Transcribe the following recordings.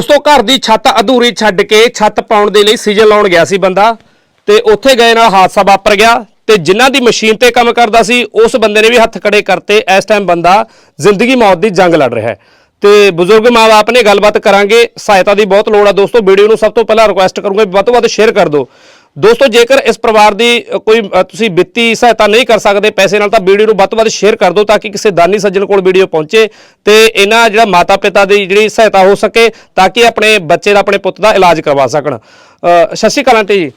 ਦੋਸਤੋ, ਘਰ ਦੀ ਛੱਤ ਅਧੂਰੀ ਛੱਡ ਕੇ ਛੱਤ ਪਾਉਣ ਦੇ ਲਈ ਸੀਜ਼ਨ ਲਾਉਣ ਗਿਆ ਸੀ ਬੰਦਾ ਤੇ ਉੱਥੇ ਗਏ ਨਾਲ ਹਾਦਸਾ ਵਾਪਰ ਗਿਆ ਤੇ ਜਿਨ੍ਹਾਂ ਦੀ ਮਸ਼ੀਨ ਤੇ ਕੰਮ ਕਰਦਾ ਸੀ, ਉਸ ਬੰਦੇ ਨੇ ਵੀ ਹੱਥ ਖੜੇ ਕਰਤੇ। ਇਸ ਟਾਈਮ ਬੰਦਾ ਜ਼ਿੰਦਗੀ ਮੌਤ ਦੀ ਜੰਗ ਲੜ ਰਿਹਾ ਹੈ। ਤੇ ਬਜ਼ੁਰਗ ਮਾਪੇ ਨੇ ਗੱਲਬਾਤ ਕਰਾਂਗੇ। ਸਹਾਇਤਾ ਦੀ ਬਹੁਤ ਲੋੜ ਆ ਦੋਸਤੋ। ਵੀਡੀਓ ਨੂੰ ਸਭ ਤੋਂ ਪਹਿਲਾਂ ਰਿਕੁਐਸਟ ਕਰੂੰਗਾ ਵੱਧ ਤੋਂ ਵੱਧ ਸ਼ੇਅਰ ਕਰ ਦਿਓ। ਦੋਸਤੋ ਜੇਕਰ ਇਸ ਪਰਿਵਾਰ ਦੀ ਕੋਈ ਤੁਸੀਂ ਵਿੱਤੀ ਸਹਾਇਤਾ ਨਹੀਂ ਕਰ ਸਕਦੇ ਪੈਸੇ ਨਾਲ ਤਾਂ ਵੀਡੀਓ ਨੂੰ ਵੱਧ ਤੋਂ ਵੱਧ ਸ਼ੇਅਰ ਕਰ ਦਿਓ ਤਾਂ ਕਿ ਕਿਸੇ ਦਾਨੀ ਸੱਜਣ ਕੋਲ ਵੀਡੀਓ ਪਹੁੰਚੇ ਤੇ ਇਹਨਾਂ ਜਿਹੜਾ ਮਾਤਾ ਪਿਤਾ ਦੀ ਜਿਹੜੀ ਸਹਾਇਤਾ ਹੋ ਸਕੇ ਤਾਂ ਕਿ ਆਪਣੇ ਬੱਚੇ ਦਾ ਆਪਣੇ ਪੁੱਤ ਦਾ ਇਲਾਜ ਕਰਵਾ ਸਕਣ। ਸਤਿ ਸ਼੍ਰੀ ਅਕਾਲ ਆਂਟੀ ਜੀ।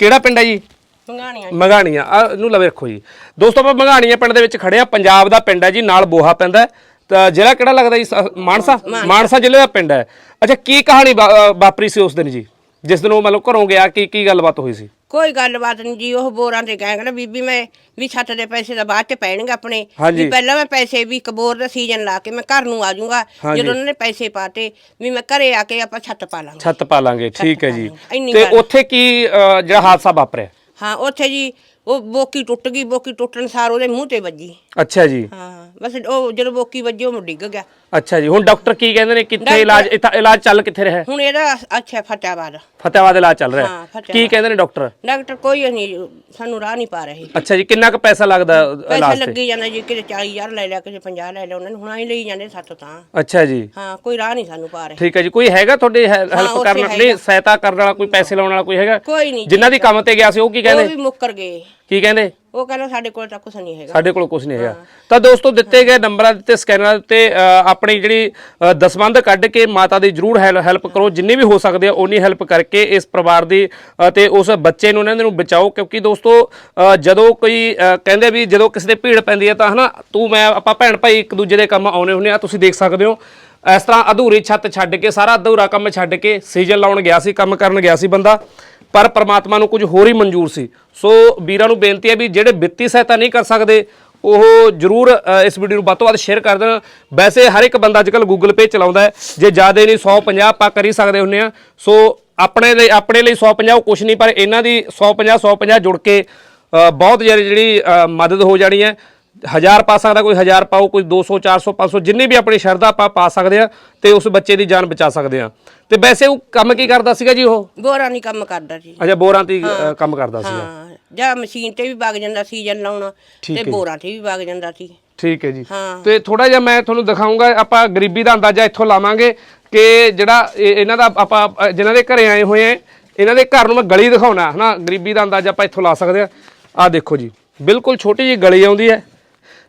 ਕਿਹੜਾ ਪਿੰਡ ਹੈ ਜੀ? ਮੰਗਾਣੀਆਂ ਮੰਗਾਣੀਆਂ। ਆ ਇਹਨੂੰ ਲਵੇ ਰੱਖੋ ਜੀ। ਦੋਸਤੋ ਆਪਾਂ ਮੰਗਾਣੀਆਂ ਪਿੰਡ ਦੇ ਵਿੱਚ ਖੜੇ ਆ ਪੰਜਾਬ ਦਾ ਪਿੰਡ ਹੈ ਜੀ ਨਾਲ ਬੋਹਾ ਪੈਂਦਾ ਹੈ। ਤਾਂ ਜ਼ਿਲ੍ਹਾ ਕਿਹੜਾ ਲੱਗਦਾ ਜੀ? ਮਾਨਸਾ? ਮਾਨਸਾ। ਜ਼ਿਲ੍ਹੇ ਦਾ ਪਿੰਡ ਹੈ। ਅੱਛਾ ਕੀ ਕਹਾਣੀ ਵਾਪਰੀ ਸੀ ਉਸ ਦਿਨ ਜੀ? ਜਿਸ ਦਿਨ ਉਹ ਮਤਲਬ ਘਰੋਂ ਗਿਆ ਕੀ ਕੀ ਗੱਲਬਾਤ ਹੋਈ ਸੀ? ਕੋਈ ਗੱਲਬਾਤ ਨਹੀਂ ਜੀ ਉਹ ਬੋਰਾਂ ਤੇ ਗਏ ਕਹਿੰਦਾ ਬੀਬੀ ਮੈਂ ਵੀ ਛੱਤ ਦੇ ਪੈਸੇ ਤਾਂ ਬਾਅਦ ਚ ਪੈਣਗੇ ਆਪਣੇ। ਹਾਂਜੀ। ਵੀ ਪਹਿਲਾਂ ਮੈਂ ਪੈਸੇ ਵੀ ਕਬੋਰ ਦਾ ਸੀਜ਼ਨ ਲਾ ਕੇ ਮੈਂ ਘਰ ਨੂੰ ਆ ਜਾਊਂਗਾ ਹਾਂਜੀ। ਜਦੋਂ ਉਹਨਾਂ ਨੇ ਪੈਸੇ ਪਾਤੇ ਵੀ ਮੈਂ ਘਰੇ ਆ ਕੇ ਆਪਾਂ ਛੱਤ ਪਾ ਲਾਂਗੇ। ਛੱਤ ਪਾ ਲਾਂਗੇ ਠੀਕ ਹੈ ਜੀ। ਤੇ ਗੱਲ। ਉੱਥੇ ਕੀ ਅ, ਜਿਹੜਾ ਹਾਦਸਾ ਵਾਪਰਿਆ? ਹਾਂ ਉੱਥੇ ਜੀ ਉਹ ਬੋਕੀ ਟੁੱਟ ਗਈ ਬੋਕੀ ਟੁੱਟਣ ਸਾਰ ਉਹਦੇ ਮੂੰਹ ਤੇ ਵੱਜੀ। ਅੱਛਾ ਜੀ। ਹਾਂ। ਬਸ ਉਹ ਜਦੋਂ ਬੋਕੀ ਵੱਜੀ ਉਹ ਡਿੱਗ ਗਿਆ। ਅੱਛਾ ਜੀ ਹੁਣ ਡਾਕਟਰ ਕੀ ਕਹਿੰਦੇ ਨੇ ਕਿੱਥੇ ਇਲਾਜ ਇੱਥਾ ਇਲਾਜ ਚੱਲ ਕਿੱਥੇ ਰਿਹਾ? ਹੈ? ਹੁਣ ਇਹਦਾ ਅੱਛਾ ਫਤਿਆਬਾਦ। ਫਤਿਆਬਾਦ ਇਲਾਜ ਚੱਲ ਰਿਹਾ। ਹਾਂ, ਹੈ। ਫਤਿਆਬਾਦ। ਕੀ ਕਹਿੰਦੇ ਨੇ ਡਾਕਟਰ? ਡਾਕਟਰ ਕੋਈ ਨਹੀਂ ਸਾਨੂੰ ਰਾਹ ਨਹੀਂ ਪਾ ਰਹੇ। ਅੱਛਾ ਜੀ ਕਿੰਨਾ ਕੁ ਪੈਸਾ ਲੱਗਦਾ ਅ, ਪੈਸੇ ਇਲਾਜ ਤੇ? ਲੱਗੀ ਜਾਂਦੇ ਜੀ ਕਿਤੇ 40000 ਲੈ ਲਿਆ ਕਿਤੇ 50 ਲੈ ਲਿਆ ਉਹਨਾਂ ਨੇ ਹੁਣ ਹੀ ਲਈ ਜਾਂਦੇ ਸੱਤ ਤਾਂ। ਅੱਛਾ ਜੀ। ਹਾਂ ਕੋਈ ਰਾਹ ਨਹੀਂ ਸਾਨੂੰ ਪਾ ਰਹੇ। ਠੀਕ ਹੈ ਜੀ ਕੋਈ ਹੈਗਾ ਤੁਹਾਡੇ ਹੈਲਪ ਉੱਥੇ ਕਰਨ ਹੈਗਾ। ਨਹੀਂ ਸਹਾਇਤਾ ਕਰਨ ਵਾਲਾ ਕੋਈ ਪੈਸੇ ਲਾਉਣ ਵਾਲਾ ਕੋਈ ਹੈਗਾ? ਕੋਈ ਨਹੀਂ ਜਿਨ੍ਹਾਂ ਦੀ ਕੰਮ ਤੇ ਗਿਆ ਸੀ ਉਹ ਕੀ ਉਹ ਕਹਿੰਦੇ? ਵੀ ਮੁੱਕਰ ਗਏ। ਕੀ ਕਹਿੰਦੇ? ਉਹ ਕਹਿੰਦਾ ਸਾਡੇ ਕੋਲ ਤਾਂ ਕੁਝ ਨਹੀਂ ਹੈਗਾ। ਸਾਡੇ ਕੋਲ ਕੁਝ ਨਹੀਂ ਹੈਗਾ। ਤਾਂ ਦੋਸਤੋ ਦਿੱਤੇ ਗਏ ਨੰਬਰਾਂ ਤੇ ਸਕੈਨਰ ਤੇ ਆਪਣੀ ਜਿਹੜੀ ਅ, ਦਸਵੰਧ ਕੱਢ ਕੇ ਮਾਤਾ ਦੀ ਜਰੂਰ ਹੈਲਪ ਕਰੋ। ਜਿੰਨੀ ਵੀ ਹੋ ਸਕਦੇ ਆ ਓਨੀ ਹੈਲਪ ਕਰਕੇ ਇਸ ਪਰਿਵਾਰ ਦੀ ਤੇ ਉਸ ਬੱਚੇ ਨੂੰ ਇਹਨਾਂ ਨੂੰ ਬਚਾਓ। ਕਿਉਂਕਿ ਦੋਸਤੋ ਜਦੋਂ ਕੋਈ ਕਹਿੰਦੇ ਵੀ ਜਦੋਂ ਕਿਸੇ ਦੇ ਭੀੜ ਪੈਂਦੀ ਹੈ ਤਾਂ ਹਨਾ ਤੂੰ ਮੈਂ ਆਪਾਂ ਭੈਣ ਭਾਈ ਇੱਕ ਦੂਜੇ ਦੇ ਕੰਮ ਆਉਣੇ ਹੁੰਦੇ ਆ ਤੁਸੀਂ ਦੇਖ ਸਕਦੇ ਹੋ। ਇਸ ਤਰ੍ਹਾਂ ਅਧੂਰੀ ਛੱਤ ਛੱਡ ਕੇ ਸਾਰਾ ਅਧੂਰਾ ਕੰਮ ਛੱਡ ਕੇ ਸੀਜ਼ਨ ਲਾਉਣ ਗਿਆ ਸੀ ਕੰਮ ਕਰਨ ਗਿਆ ਸੀ ਬੰਦਾ। ਪਰ ਪ੍ਰਮਾਤਮਾ ਨੂੰ ਕੁਝ ਹੋਰ ਹੀ ਮਨਜ਼ੂਰ ਸੀ। ਸੋ ਵੀਰਾਂ ਨੂੰ ਬੇਨਤੀ ਹੈ ਵੀ ਜਿਹੜੇ ਵਿੱਤੀ ਸਹਾਇਤਾ ਨਹੀਂ ਕਰ ਸਕਦੇ, ਉਹ ਜਰੂਰ ਇਸ ਵੀਡੀਓ ਨੂੰ ਵੱਧ ਤੋਂ ਵੱਧ ਸ਼ੇਅਰ ਕਰ ਦੇਣ। ਵੈਸੇ ਹਰ ਇੱਕ ਬੰਦਾ ਅੱਜਕੱਲ ਗੂਗਲ ਪੇ ਚਲਾਉਂਦਾ ਹੈ। ਜੇ ਜ਼ਿਆਦਾ ਨਹੀਂ 150 ਆਪਾਂ ਕਰ ਹੀ ਸਕਦੇ ਹੁੰਨੇ ਆ ਸੋ ਆਪਣੇ ਲਈ ਆਪਣੇ ਲਈ 150 ਕੁਝ ਨਹੀਂ, ਪਰ ਇਹਨਾਂ ਦੀ 150 150 ਜੁੜ ਕੇ ਬਹੁਤ ਜ਼ਿਆਦਾ ਜਿਹੜੀ ਮਦਦ ਹੋ ਜਾਣੀ ਹੈ। ਹਜ਼ਾਰ ਪਾ ਸਕਦਾ ਕੋਈ ਹਜ਼ਾਰ ਪਾਓ ਕੋਈ 200 400 500 ਜਿੰਨੀ ਵੀ ਆਪਣੀ ਸ਼ਰਧਾ ਆਪਾਂ ਪਾ ਸਕਦੇ ਆ ਤੇ ਉਸ ਬੱਚੇ ਦੀ ਜਾਨ ਬਚਾ ਸਕਦੇ ਆ ਤੇ ਵੈਸੇ ਉਹ ਕੰਮ ਕੀ ਕਰਦਾ ਸੀਗਾ ਜੀ ਉਹ? ਬੋਰਾ ਨਹੀਂ ਕੰਮ ਕਰਦਾ ਜੀ ਅੱਛਾ ਬੋਰਾਂ ਤੇ ਹੀ, ਅ, ਕੰਮ ਕਰਦਾ ਸੀਗਾ। ਹਾਂ ਜਾਂ ਮਸ਼ੀਨ ਤੇ ਵੀ ਵਗ ਜਾਂਦਾ ਸੀਜ਼ਨ ਲਾਉਣਾ। ਤੇ ਬੋਰਾ ਤੇ ਵੀ ਵਗ ਜਾਂਦਾ ਸੀ। ਠੀਕ ਹੈ ਜੀ। ਹਾਂ। ਤੇ ਥੋੜਾ ਜਿਹਾ ਮੈਂ ਤੁਹਾਨੂੰ ਦਿਖਾਉਂਗਾ ਆਪਾਂ ਗਰੀਬੀ ਦਾ ਅੰਦਾਜ਼ਾ ਇੱਥੋਂ ਲਾਵਾਂਗੇ ਕਿ ਜਿਹੜਾ ਇਹ- ਇਹਨਾਂ ਦਾ ਆਪਾਂ ਅ, ਜਿਨ੍ਹਾਂ ਦੇ ਘਰੇ ਆਏ ਹੋਏ ਆ ਇਹਨਾਂ ਦੇ ਘਰ ਨੂੰ ਮੈਂ ਗਲੀ ਦਿਖਾਉਣਾ ਹਨਾ? ਗਰੀਬੀ ਦਾ ਅੰਦਾਜ਼ਾ ਆਪਾਂ ਇੱਥੋਂ ਲਾ ਸਕਦੇ ਆ ਆਹ ਦੇਖੋ ਜੀ ਬਿਲਕੁਲ ਛੋਟੀ ਜਿਹੀ ਗਲੀ ਆਉਂਦੀ ਹੈ।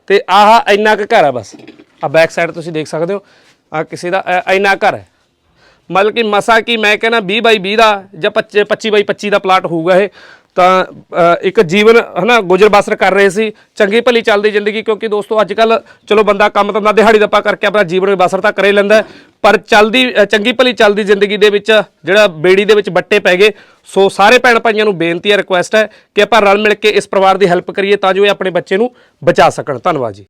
ਤੇ ਆਹ ਇੰਨਾ ਕੁ ਘਰ ਹੈ ਬਸ। ਆ ਬੈਕ ਸਾਈਡ ਤੁਸੀਂ ਦੇਖ ਸਕਦੇ ਹੋ। ਆ ਕਿਸੇ ਦਾ ਅ, ਇੰਨਾ ਘਰ ਹੈ। ਮਤਲਬ ਕਿ ਮਸਾ ਕੀ ਮੈਂ ਕਹਿੰਦਾ 20 ਬਾਈ 20 ਦਾ ਜਾਂ 25 25 ਬਾਈ 25 ਦਾ ਪਲਾਟ ਹੋਊਗਾ ਇਹ। ਤਾਂ ਇੱਕ ਜੀਵਨ, ਹਨਾ, ਗੁਜ਼ਰ ਬਸਰ ਕਰ ਰਹੇ ਸੀ। ਚੰਗੀ ਭਲੀ ਚੱਲਦੀ ਜ਼ਿੰਦਗੀ ਕਿਉਂਕਿ ਦੋਸਤੋ ਅੱਜ ਕੱਲ ਚਲੋ ਬੰਦਾ ਕੰਮ ਧੰਦਾ ਦਿਹਾੜੀ ਦੱਪਾ ਕਰਕੇ ਆਪਣਾ ਜੀਵਨ ਬਸਰ ਤਾਂ ਕਰੇ ਲੈਂਦਾ ਪਰ ਚੱਲਦੀ ਚੰਗੀ ਭਲੀ ਚੱਲਦੀ ਜ਼ਿੰਦਗੀ ਦੇ ਵਿੱਚ ਜਿਹੜਾ ਬੇੜੀ ਦੇ ਵਿੱਚ ਬੱਟੇ ਪੈ ਗਏ, ਸੋ ਸਾਰੇ ਭੈਣ ਭਾਈਆਂ ਨੂੰ ਬੇਨਤੀ ਹੈ ਰਿਕੁਐਸਟ ਹੈ ਕਿ ਆਪਾਂ ਰਲ ਮਿਲ ਕੇ ਇਸ ਪਰਿਵਾਰ ਦੀ ਹੈਲਪ ਕਰੀਏ ਤਾਂ ਜੋ ਇਹ ਆਪਣੇ ਬੱਚੇ ਨੂੰ ਬਚਾ ਸਕਣ। ਧੰਨਵਾਦ ਜੀ।